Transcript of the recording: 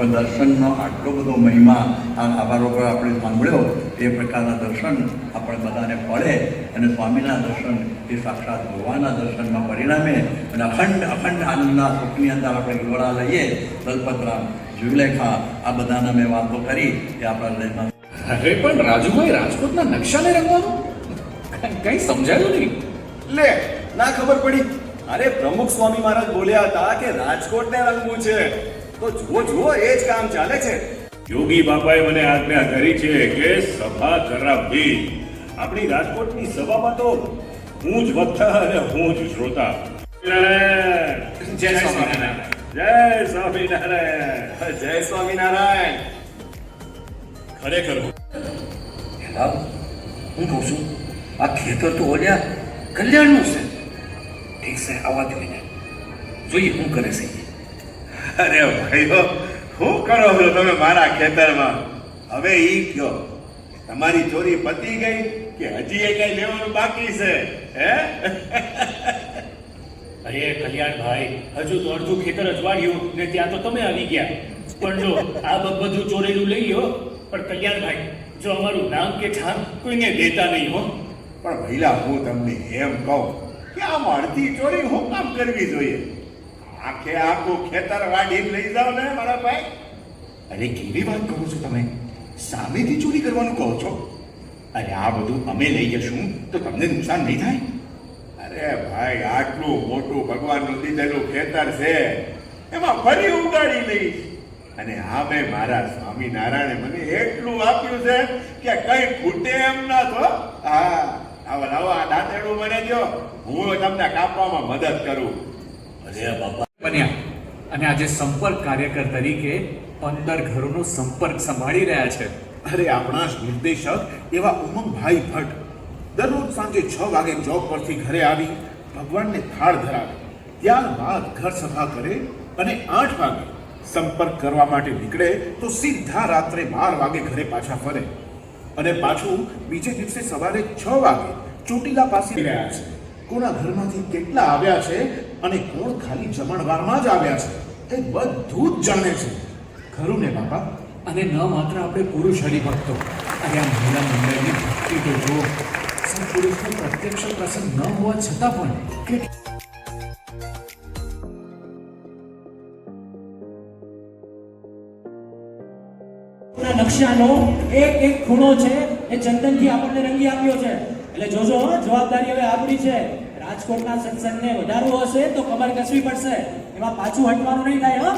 પણ દર્શનનો આટલો બધો મહિમા આ આભારો પર આપણે સાંભળ્યો એ પ્રકારના દર્શન આપણે બધાને પડે અને સ્વામીના દર્શન એ સાક્ષાત ભગવાનના દર્શનમાં પરિણામે અને અખંડ અખંડ આનંદના સુખની અંદર આપણે ગોળા લઈએ દલપતરામ જીવલેખા આ બધાના મેં વાતો કરી એ આપણા હૃદયમાં અરે પણ રાજુભાઈ રાજકોટના નકશાને રંગવાનું? કઈ સમજાયું નહીં? લે ના ખબર પડી. અરે પ્રમુખ સ્વામી મહારાજ બોલ્યા હતા કે રાજકોટને રંગવું છે. તો જુઓ જુઓ એ જ કામ ચાલે છે. યોગી બાપાએ મને આજ્ઞા કરી છે કે સભા કરાવવી. આપણી રાજકોટની સભામાં તો હું જ વક્તા અને હું જ શ્રોતા! જય સ્વામિનારાયણ. જય સ્વામિનારાયણ. જય સ્વામિનારાયણ. ખરેખર લાવ હું કહું છું આ ખેતર તો ઓલ્યા કલ્યાણનું છે. ઠીક છે આવવા એને જોઈએ હું કરે છે. અરે ભાઈઓ શું કરો છો તમે મારા ખેતરમાં? હવે ઈ કયો તમારી ચોરી પતી ગઈ કે હજી એ કઈ લેવાનું બાકી છે હે? અરે કલ્યાણભાઈ હજુ તો અડધું ખેતર અજવાળ્યું ને ત્યાં તો તમે આવી ગયા. પણ જો આ બધું ચોરેલું લઈ લો. પણ કલ્યાણભાઈ જો અમારું નામ કે ઠામ કોઈને દેતા નહીં હો. પણ ભઈલા હું તમને એમ કહું કે આમ અડધી ચોરી હું કામ કરવી જોઈએ? આખે આખું ખેતર વાડી લઈ જાઓ ને મારા ભાઈ. અરે કેવી વાત કરો છો તમે? સામેથી ચોરી કરવાનું કહો છો? અરે આ બધું અમે લઈ જશું તો તમને નુકસાન નહીં થાય? અરે ભાઈ, આટલું મોટું ભગવાનનું દીધેલું ખેતર છે, એમાં ફરી ઉગાડી લઈશ. અને હા મેં મારા સ્વામિનારાયણે મને એટલું આપ્યું છે કે કઈ ખૂટે એમ ના તો હા, આવો, લાવો, આ દાંતેડું મને દો હું તમને કાપવામાં મદદ કરું. અરે બાપા. બન્યા. અને આજે સંપર્ક કાર્યકર તરીકે પંદર ઘરોનો સંપર્ક સંભાળી રહ્યા છે. અરે, આપણા નિર્દેશક એવા ઉમંગભાઈ ભટ્ટ દરરોજ સાંજે છ વાગે જોબ પરથી ઘરે આવી ભગવાનને થાળ ધરાવે, ત્યારબાદ ઘર સફા કરે અને આઠ વાગે સંપર્ક કરવા માટે નીકળે તો સીધા રાત્રે બાર વાગે ઘરે પાછા ફરે. અને પાછું બીજે દિવસે સવારે છ વાગે ચોટીલા પાસે રહ્યા છે. કોના ઘરમાંથી કેટલા આવ્યા છે અને કોણ ખાલી જમણવારમાં જ આવ્યા છે, એ બધું જ જાણે છે. ખરું ને, બાપા? અને ન માત્ર આપણે પુરુષ હરિભક્તો અને આ મહિલા મંડળની ભક્તિ તો જો સત્પુરુષનો પ્રત્યક્ષ પ્રસંગ ન હોવા છતાં પણ નકશાનો એક એક ખૂણો છે, એ ચંદનથી આપણને રંગી આપ્યો છે. એટલે જોજો જવાબદારી હવે આપણી છે. રાજકોટના સત્સંગને વધારવો હશે તો કમર કસવી પડશે. એમાં પાછું હટવાનું નહીં થાય, હો?